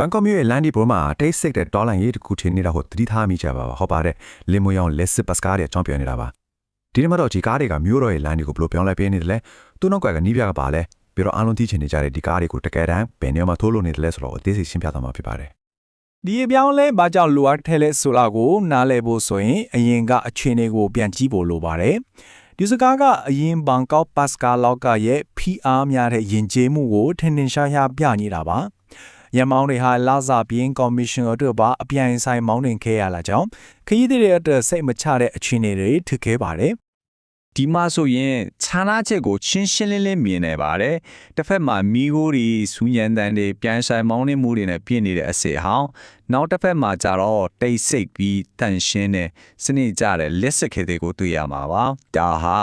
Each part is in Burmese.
ဘန်ကောက်မြို့ရဲ့လန်ဒီဘောမှာတိတ်ဆိတ်တဲ့တော်လန်ရေးတစ်ခုထင်းနေတာကိုသတိထားမိကြပါပါဟုတ်ပါတယ်လင်မွေအောင်လက်စစ်ပတ်စကားတွေအကြောင်းပြောနေတာပါဒီနေ့မှတော့ဒီကားတွေကမြို့တော်ရဲ့လန်ဒီကိုဘယ်လိုပြောင်းလဲပေးနေတယ်လဲသူ့နောက်ကကနီးပြကပါလဲပြီးတော့အားလုံးသိချင်နေကြတဲ့ဒီကားတွေကိုတကယ်တမ်းဘယ်နေရာမှာထိုးလို့နေတယ်လဲဆိုတော့အသေးစိတ်ရှင်းပြသွားမှာဖြစ်ပါတယ်ဒီအပြောင်းလဲဘာကြောင့်လိုအပ်တယ်လဲဆိုတာကိုနားလည်ဖို့ဆိုရင်အရင်ကအခြေအနေကိုပြန်ကြည့်ဖို့လိုပါတယ်ဒီစကားကအရင်ဘန်ကောက်ပတ်စကာလောက်ကရဲ့ PR များတဲ့ယဉ်ကျေးမှုကိုထင်ထင်ရှားရှားပြနေတာပါ ရန်မောင်းတွေဟာလာစာပြင်းကော်မရှင်တို့ပါအပြိုင်ဆိုင်မောင်းနှင်ခဲ့ရလာကြောင်းခရီးသည်တွေအတွက်စိတ်မချတဲ့အခြေအနေတွေထစ်ခဲ့ပါတယ်ဒီမှာဆိုရင်ခြာနာချက်ကိုရှင်းရှင်းလင်းလင်းမြင်နေပါတယ်တစ်ဖက်မှာမီဂိုတွေစူးညံတန်းတွေပြန်ဆိုင်မောင်းနေမှုတွေနဲ့ပြည့်နေတဲ့အစေဟောင်းနောက်တစ်ဖက်မှာကျတော့တိတ်ဆိတ်ပြီးတန်ရှင်းတဲ့စနစ်ကြတဲ့လက်စက်ခဲတွေကိုတွေ့ရမှာပါဒါဟာ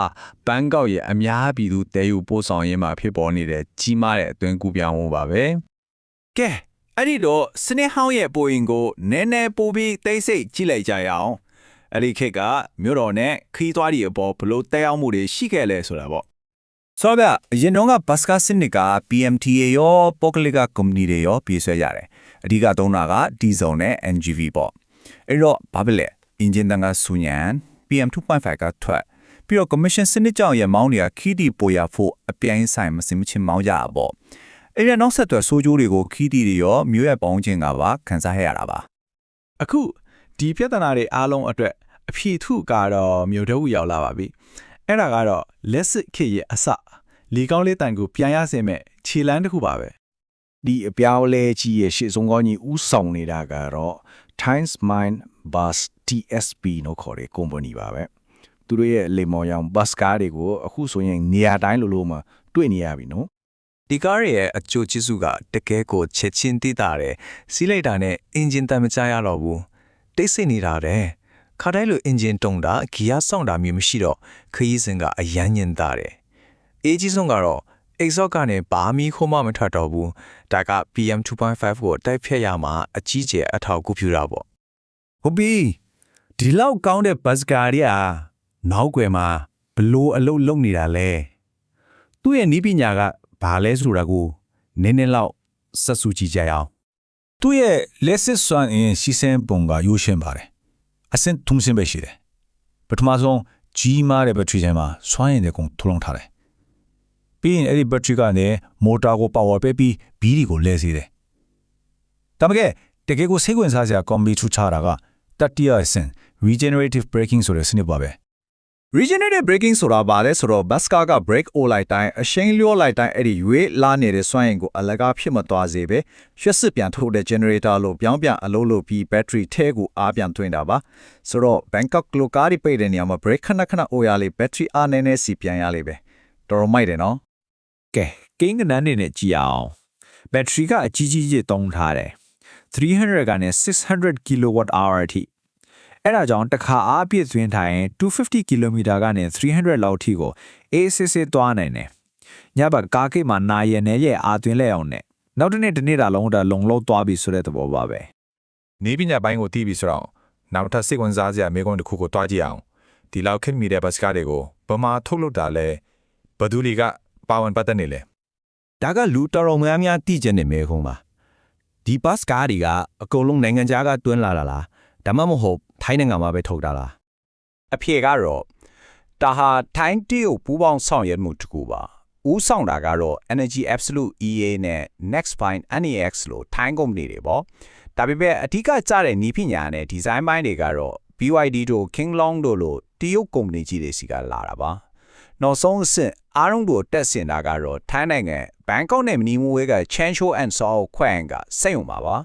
ဘန်ကောက်ရဲ့အများပြည်သူတဲယူပို့ဆောင်ရေးမှာဖြစ်ပေါ်နေတဲ့ကြီးမားတဲ့အသွင်ကူးပြောင်းမှုပါပဲ ကဲအဲ့ဒီတော့စနေဟောင်းရဲ့ပိုရင်ကိုနည်းနည်းပိုပြီးတိတ်ဆိတ်ကြည့်လိုက်ကြရအောင်အဲ့ဒီခေတ်ကမြို့တော်နဲ့ခီးသွားဒီအပေါ်ဘလို့တဲအောင်မှုတွေရှိခဲ့လဲဆိုတာပေါ့ဆိုတော့ဗျအရင်တော့ကဘတ်စကာစနစ်က PMTA ရောပိုကလီကကုမ္ပဏီတွေရောပြေးဆွဲရတယ်အဓိကသုံးတာက diesel နဲ့ NGV ပေါ့အဲ့တော့ဘာဖြစ်လဲ engine တန်ကဆူညံ PM 2.5ကထွက်ပြီးတော့ commission စနစ်ကြောင့်ရမောင်းတွေကခီးတီပိုရဖို့အပြိုင်ဆိုင်မစင်မချင်းမောင်းကြတာပေါ့ အဲ့ဒီနောက်ဆက်တွဲဆိုးကျိုးတွေကိုခီးတီတွေရောမြို့ရဲ့ပေါင်းခြင်းကပါခန်းစားရရတာပါအခုဒီပြဿနာတွေအားလုံးအတွက်အဖြေထုကတော့မြို့တဝူရောက်လာပါပြီအဲ့ဒါကတော့လက်စစ်ခေတ်ရဲ့အစလီကောင်းလေးတန်ကိုပြန်ရစေမဲ့ခြေလန်းတစ်ခုပါပဲဒီအပြောင်းလဲကြီးရဲ့ရှေ့ဆုံးကောင်းကြီးဥဆောင်နေတာကတော့ Times Mind Bus TSP လို့ခေါ်တဲ့ company ပါပဲသူတို့ရဲ့လေမော်ရောင် bus ကားတွေကိုအခုဆိုရင်နေရာတိုင်းလိုလိုမှာတွေ့နေရပြီနော် ဒီကားရဲ့အကျိုးကျေးဇူးကတကယ်ကိုချက်ချင်းသိတာတယ်စီးလိုက်တာနဲ့အင်ဂျင်တန်မကြရတော့ဘူးတိတ်ဆိတ်နေတာတယ်ခါတိုင်းလိုအင်ဂျင်တုံတာဂီယာစောင့်တာမျိုးမရှိတော့ခရီးစဉ်ကအယမ်းညင်တာတယ်အေးကြီးဆုံးကတော့ exhaust ကနေဘာမီခိုးမှမထွက်တော့ဘူးဒါက PM 2.5ကိုတိုက်ဖြတ်ရမှာအကြီးကျယ်အထောက်အကူပြုတာပေါ့ဟုတ်ပြီဒီလောက်ကောင်းတဲ့ဘတ်စကာတွေကနောက်ွယ်မှာဘလို့အလုပ်လုပ်နေတာလဲသူ့ရဲ့နီးပညာက ဘာလဲဆိုတာကိုနည်းနည်းလောက်ဆက်စုကြည့်ကြရအောင်သူ့ရဲ့လက်စစ်စွမ်းအင်စီစဉ်ပုံကရိုးရှင်းပါတယ်အဆင့်ထုံးစင်းပဲရှိတယ်ပထမဆုံးကြီးမားတဲ့ဘက်ထရီထဲမှာစွမ်းအင်တွေကုန်ထုတ်လုပ်ထားတယ်ပြီးရင်အဲ့ဒီဘက်ထရီကနေမော်တာကိုပါဝါပေးပြီးဘီးဒီကိုလဲစေတယ်ဒါပေမဲ့တကယ်ကိုစိတ်ဝင်စားစရာကွန်ပျူတာချတာကတတိယအဆင့် regenerative braking ဆိုတဲ့စနစ်ပါပဲ regenerative braking ဆိုတာဘာလဲဆိုတော့ bus car က brake အိုလိုက်တိုင်းအရှိန်လျော့လိုက်တိုင်းအဲ့ဒီရွေးလာနေတဲ့စွမ်းအင်ကိုအလကားဖြစ်မသွားစေပဲရွှက်စစ်ပြန်ထုတ်တဲ့ generator လို့ပြောင်းပြန်အလုပ်လုပ်ပြီး battery ထဲကိုအားပြန်သွင်းတာပါဆိုတော့ Bangkok လိုကားတွေပိတ်တဲ့နေရာမှာ brake ခဏခဏအိုရလေ battery အားနည်းနည်းစီပြန်ရလေပဲတော်တော်မိုက်တယ်နော်ကဲကိန်းကနန်းနေနဲ့ကြည့်အောင်ဘက်ထရီကအကြီးကြီးကြီးတုံးထားတယ်300ကနေ600 kilowatt hour အထိ အဲ့ဒါကြောင့်တစ်ခါအားပြည့်သွင်းထားရင်250 km ကနေ300လောက်ထိကိုအေးစစ်စစ်သွားနိုင်တယ်ညဘက်ကားကိတ်မှာနာရည်နဲ့ရဲ့အာသွင်းလဲအောင်နဲ့နောက်တစ်နေ့တစ်နေ့တာလုံးတာလုံလောက်သွားပြီဆိုတဲ့သဘောပါပဲနေပညာပိုင်းကိုသိပြီဆိုတော့နောက်ထပ်စိတ်ဝင်စားစရာမေးခွန်းတစ်ခုကိုတွားကြည့်အောင်ဒီလောက်ခင်မီတဲ့ဘတ်စကားတွေကိုဗမာထုတ်လုပ်တာလဲဘဒူလီကပါဝင်ပတ်သက်နေလဲဒါကလူတော်တော်များများသိကျင်နေမဲခုံးပါဒီဘတ်စကားတွေကအကုန်လုံးနိုင်ငံခြားကတွန်းလာတာလားဒါမှမဟုတ် ထိုင်းနိုင်ငံမှာပဲထုတ်တာလားအဖြေကတော့ဒါဟာထိုင်းတရုတ်ပူးပေါင်းဆောင်ရွက်မှုတစ်ခုပါဦးဆောင်တာကတော့ Energy Absolute EA နဲ့ Nextpine NEX လို့ထိုင်းကုမ္ပဏီတွေပေါ့ဒါပေမဲ့အဓိကကျတဲ့နည်းပညာနဲ့ဒီဇိုင်းပိုင်းတွေကတော့ BYD တို့ King Long တို့လို့တရုတ်ကုမ္ပဏီကြီးတွေစီကလာတာပါနောက်ဆုံးအဆင့်အားလုံးကိုတက်ဆင်တာကတော့ထိုင်းနိုင်ငံဘန်ကောက်နဲ့မနီမူဝဲက Chansho and Seoul ခွဲ့အင်ကစိတ်ုံပါပါ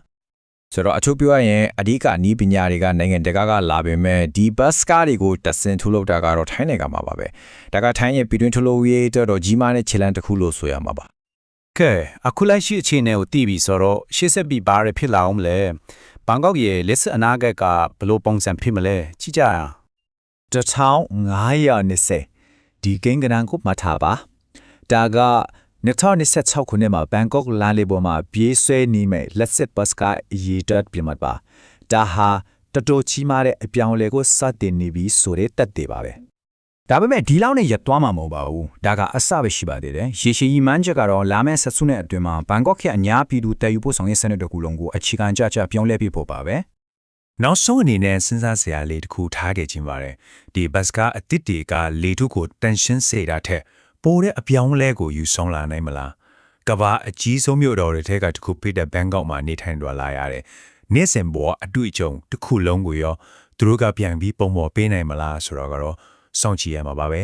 ဆိုတော့အချို့ပြောရရင်အဓိကနီးပညာတွေကနိုင်ငံတကာကလာပေမဲ့ဒီ bus ကားတွေကိုတဆင်ထုတ်လုပ်တာကတော့ထိုင်းနိုင်ငံမှာပါပဲဒါကထိုင်းရဲ့ပြည်တွင်းထုတ်လုပ်ရေးအတွက်တော့ကြီးမားတဲ့ခြေလှမ်းတစ်ခုလို့ဆိုရမှာပါကဲအခုလိုက်ရှိအခြေအနေကိုသိပြီဆိုတော့ရှေ့ဆက်ပြီးဘာတွေဖြစ်လာအောင်မလဲဘန်ကောက်ရဲ့လက်စစ်အနာဂတ်ကဘယ်လိုပုံစံဖြစ်မလဲကြည့်ကြရအောင်1520ဒီကိန်းကနန်းကိုမှတ်ထားပါဒါက 2026ခုနှစ်မှာဘန်ကောက်လမ်းလေးပေါ်မှာပြေးဆွဲနေမဲ့လက်စစ်ဘတ်ကားအရေးတက်ပြင်မှာပါဒါဟာတော်တော်ကြီးမားတဲ့အပြောင်းအလဲကိုစတင်နေပြီဆိုတဲ့တက်သေးပါပဲဒါပေမဲ့ဒီလောက်နဲ့ရပ်သွားမှာမဟုတ်ပါဘူးဒါကအစပဲရှိပါသေးတယ်ရေရှည်ကြီးမှန်းချက်ကတော့လာမယ့်ဆက်စုနဲ့အတွင်းမှာဘန်ကောက်ရဲ့အညာပြည်သူတည်ယူပို့ဆောင်ရေးစနစ်တစ်ခုလုံးကိုအခြေခံကြကြပြောင်းလဲပြဖို့ပါပဲနောက်ဆုံးအနေနဲ့စဉ်းစားစရာလေးတစ်ခုထားခဲ့ခြင်းပါတယ်ဒီဘတ်စကားအတစ်တွေကလေထုကိုတန်ရှင်းစေတာထက် ပိုတဲ့အပြောင်းလဲကိုယူဆောင်လာနိုင်မလားကဘာအကြီးဆုံးမြို့တော်တွေထဲကတစ်ခုဖြစ်တဲ့ဘန်ကောက်မှာနေထိုင်တော်လာရတယ်နေ့စဉ်ဘဝအတွေ့အကြုံတစ်ခုလုံးကိုရောသူတို့ကပြန်ပြီးပုံပေါ်ပေးနိုင်မလားဆိုတော့ကတော့စောင့်ကြည့်ရမှာပါပဲ